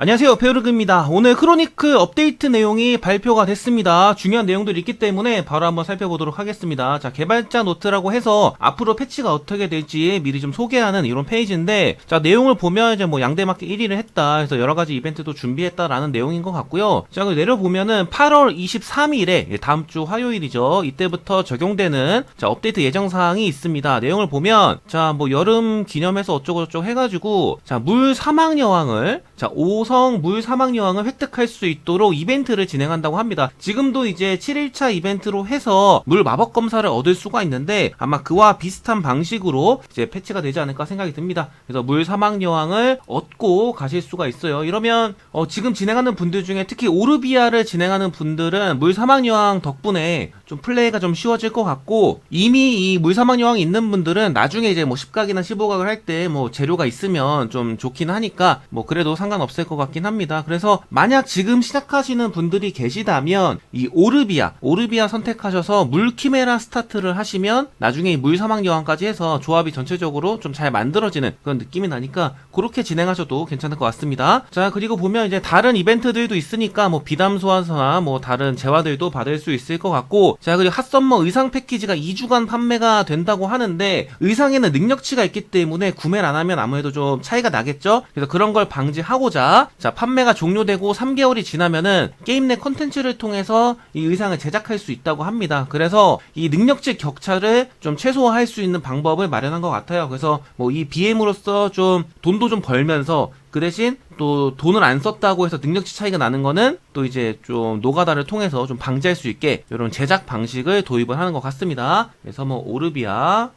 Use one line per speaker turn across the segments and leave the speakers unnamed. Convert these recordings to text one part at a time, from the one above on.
안녕하세요. 베어르그입니다. 오늘 크로니클 업데이트 내용이 발표가 됐습니다. 중요한 내용들이 있기 때문에 바로 한번 살펴보도록 하겠습니다. 자 개발자 노트라고 해서 앞으로 패치가 어떻게 될지 미리 좀 소개하는 이런 페이지인데 자 내용을 보면 이제 뭐 양대마켓 1위를 했다 해서 여러가지 이벤트도 준비했다라는 내용인 것 같고요. 자 그리고 내려보면은 8월 23일에 다음주 화요일이죠. 이때부터 적용되는 자 업데이트 예정사항이 있습니다. 내용을 보면 자 뭐 여름 기념해서 어쩌고저쩌고 해가지고 자물 사막 여왕을 자5 성 물 사막 여왕을 획득할 수 있도록 이벤트를 진행한다고 합니다. 지금도 이제 7일차 이벤트로 해서 물 마법 검사를 얻을 수가 있는데 아마 그와 비슷한 방식으로 이제 패치가 되지 않을까 생각이 듭니다. 그래서 물 사막 여왕을 얻고 가실 수가 있어요. 이러면 어, 지금 진행하는 분들 중에 특히 오르비아를 진행하는 분들은 물 사막 여왕 덕분에 좀 플레이가 좀 쉬워질 것 같고 이미 이 물 사막 여왕이 있는 분들은 나중에 이제 뭐 10각이나 15각을 할 때 뭐 재료가 있으면 좀 좋긴 하니까 뭐 그래도 상관없을 것 같긴 합니다. 그래서 만약 지금 시작하시는 분들이 계시다면 이 오르비아, 오르비아 선택하셔서 물키메라 스타트를 하시면 나중에 이 물사막 여왕까지 해서 조합이 전체적으로 좀 잘 만들어지는 그런 느낌이 나니까 그렇게 진행하셔도 괜찮을 것 같습니다. 자 그리고 보면 이제 다른 이벤트들도 있으니까 뭐 비담 소환서나 뭐 다른 재화들도 받을 수 있을 것 같고 자 그리고 핫썸머 의상 패키지가 2주간 판매가 된다고 하는데 의상에는 능력치가 있기 때문에 구매를 안 하면 아무래도 좀 차이가 나겠죠 그래서 그런 걸 방지하고자 자 판매가 종료되고 3개월이 지나면은 게임 내 컨텐츠를 통해서 이 의상을 제작할 수 있다고 합니다 그래서 이 능력치 격차를 좀 최소화할 수 있는 방법을 마련한 것 같아요 그래서 뭐 이 BM으로서 좀 돈도 좀 벌면서 그 대신 또 돈을 안 썼다고 해서 능력치 차이가 나는 거는 또 이제 좀 노가다를 통해서 좀 방지할 수 있게 이런 제작 방식을 도입을 하는 것 같습니다. 그래서 뭐 오르비아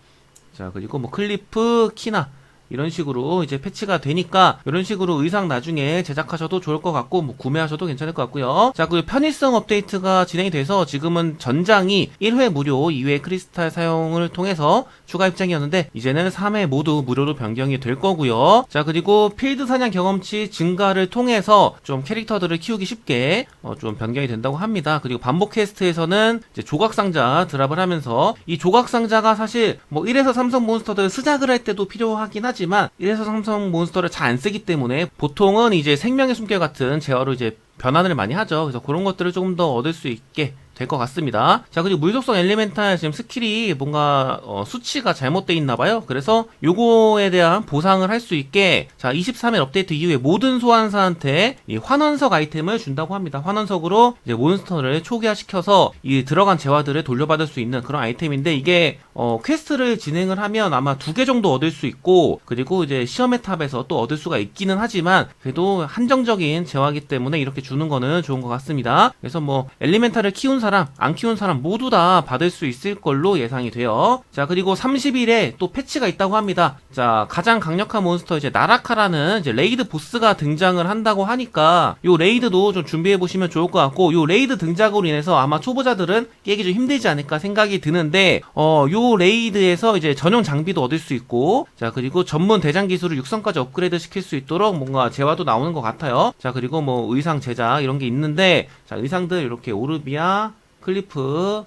자 그리고 뭐 클리프 키나 이런 식으로 이제 패치가 되니까 이런 식으로 의상 나중에 제작하셔도 좋을 것 같고 뭐 구매하셔도 괜찮을 것 같고요. 자 그리고 편의성 업데이트가 진행이 돼서 지금은 전장이 1회 무료 2회 크리스탈 사용을 통해서 추가 입장이었는데 이제는 3회 모두 무료로 변경이 될 거고요. 자 그리고 필드 사냥 경험치 증가를 통해서 좀 캐릭터들을 키우기 쉽게 어, 좀 변경이 된다고 합니다. 그리고 반복 퀘스트에서는 이제 조각 상자 드랍을 하면서 이 조각 상자가 사실 뭐 1에서 3성 몬스터들 스작을 할 때도 필요하긴 하지 하지만 1에서 3성 몬스터를 잘 안 쓰기 때문에 보통은 이제 생명의 숨결 같은 제어로 이제 변환을 많이 하죠. 그래서 그런 것들을 조금 더 얻을 수 있게 될 것 같습니다. 자, 그리고 물속성 엘리멘탈 지금 스킬이 뭔가 어, 수치가 잘못돼 있나 봐요. 그래서 요거에 대한 보상을 할 수 있게 자, 23일 업데이트 이후에 모든 소환사한테 이 환원석 아이템을 준다고 합니다. 환원석으로 이제 몬스터를 초기화시켜서 이 들어간 재화들을 돌려받을 수 있는 그런 아이템인데 이게 어, 퀘스트를 진행을 하면 아마 두 개 정도 얻을 수 있고 그리고 이제 시험의 탑에서 또 얻을 수가 있기는 하지만 그래도 한정적인 재화기 때문에 이렇게 주는 거는 좋은 것 같습니다. 그래서 뭐 엘리멘탈을 키운 사람, 안 키운 사람 모두 다 받을 수 있을 걸로 예상이 돼요. 자, 그리고 30일에 또 패치가 있다고 합니다. 자, 가장 강력한 몬스터 이제 나라카라는 이제 레이드 보스가 등장을 한다고 하니까 요 레이드도 좀 준비해 보시면 좋을 것 같고 요 레이드 등장으로 인해서 아마 초보자들은 깨기 좀 힘들지 않을까 생각이 드는데 어, 요 레이드에서 이제 전용 장비도 얻을 수 있고 자, 그리고 전문 대장 기술을 육성까지 업그레이드 시킬 수 있도록 뭔가 재화도 나오는 것 같아요. 자, 그리고 뭐 의상 제작 이런 게 있는데 자, 의상들 이렇게 오르비아 클리프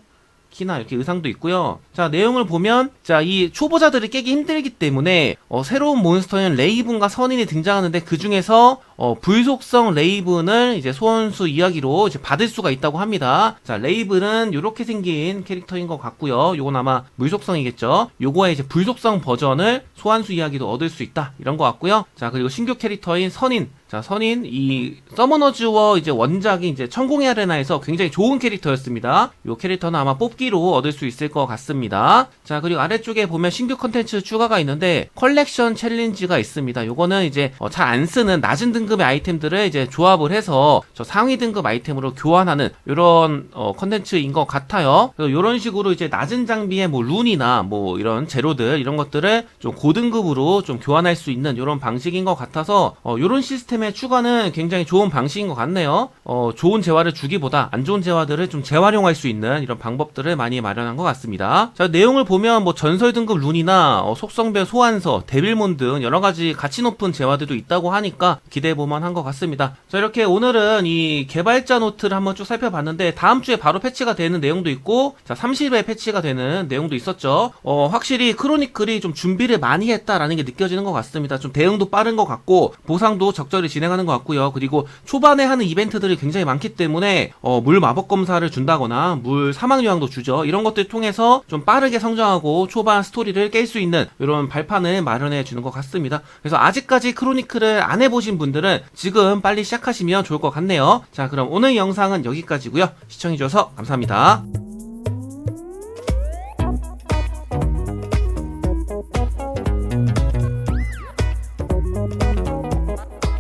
키나 이렇게 의상도 있고요. 자 내용을 보면 자 이 초보자들이 깨기 힘들기 때문에 어, 새로운 몬스터인 레이븐과 선인이 등장하는데 그 중에서 어, 불속성 레이븐을 이제 소원수 이야기로 이제 받을 수가 있다고 합니다. 자 레이븐은 이렇게 생긴 캐릭터인 것 같고요. 요건 아마 물속성이겠죠. 요거의 이제 불속성 버전을 소환수 이야기도 얻을 수 있다 이런 것 같고요. 자 그리고 신규 캐릭터인 선인 자, 선인, 이, 서머너즈워 이제 원작이 이제 천공의 아레나에서 굉장히 좋은 캐릭터였습니다. 이 캐릭터는 아마 뽑기로 얻을 수 있을 것 같습니다. 자, 그리고 아래쪽에 보면 신규 컨텐츠 추가가 있는데, 컬렉션 챌린지가 있습니다. 요거는 이제 어, 잘 안 쓰는 낮은 등 급의 아이템들을 이제 조합을 해서 저 상위 등급 아이템으로 교환하는 이런 어, 컨텐츠인 것 같아요. 그래서 이런 식으로 이제 낮은 장비의 뭐 룬이나 뭐 이런 재료들, 이런 것들을 좀 고등급으로 좀 교환할 수 있는 이런 방식인 것 같아서, 어, 이런 시스템 시스템의 추가는 굉장히 좋은 방식인 것 같네요. 어, 좋은 재화를 주기보다 안 좋은 재화들을 좀 재활용할 수 있는 이런 방법들을 많이 마련한 것 같습니다. 자, 내용을 보면 뭐 전설 등급 룬이나 어, 속성별 소환서, 데빌몬 등 여러 가지 가치 높은 재화들도 있다고 하니까 기대 보만 한것 같습니다. 자, 이렇게 오늘은 이 개발자 노트를 한번 쭉 살펴봤는데 다음 주에 바로 패치가 되는 내용도 있고 자, 30회 패치가 되는 내용도 있었죠. 어, 확실히 크로니클이 좀 준비를 많이 했다라는 게 느껴지는 것 같습니다. 좀 대응도 빠른 것 같고 보상도 적절히 진행하는 것 같고요. 그리고 초반에 하는 이벤트들이 굉장히 많기 때문에 어, 물 마법 검사를 준다거나 물 사망 요항도 주죠. 이런 것들 통해서 좀 빠르게 성장하고 초반 스토리를 깰 수 있는 이런 발판을 마련해 주는 것 같습니다. 그래서 아직까지 크로니클을 안 해보신 분들은 분들은 지금 빨리 시작하시면 좋을 것 같네요. 자 그럼 오늘 영상은 여기까지고요. 시청해주셔서 감사합니다.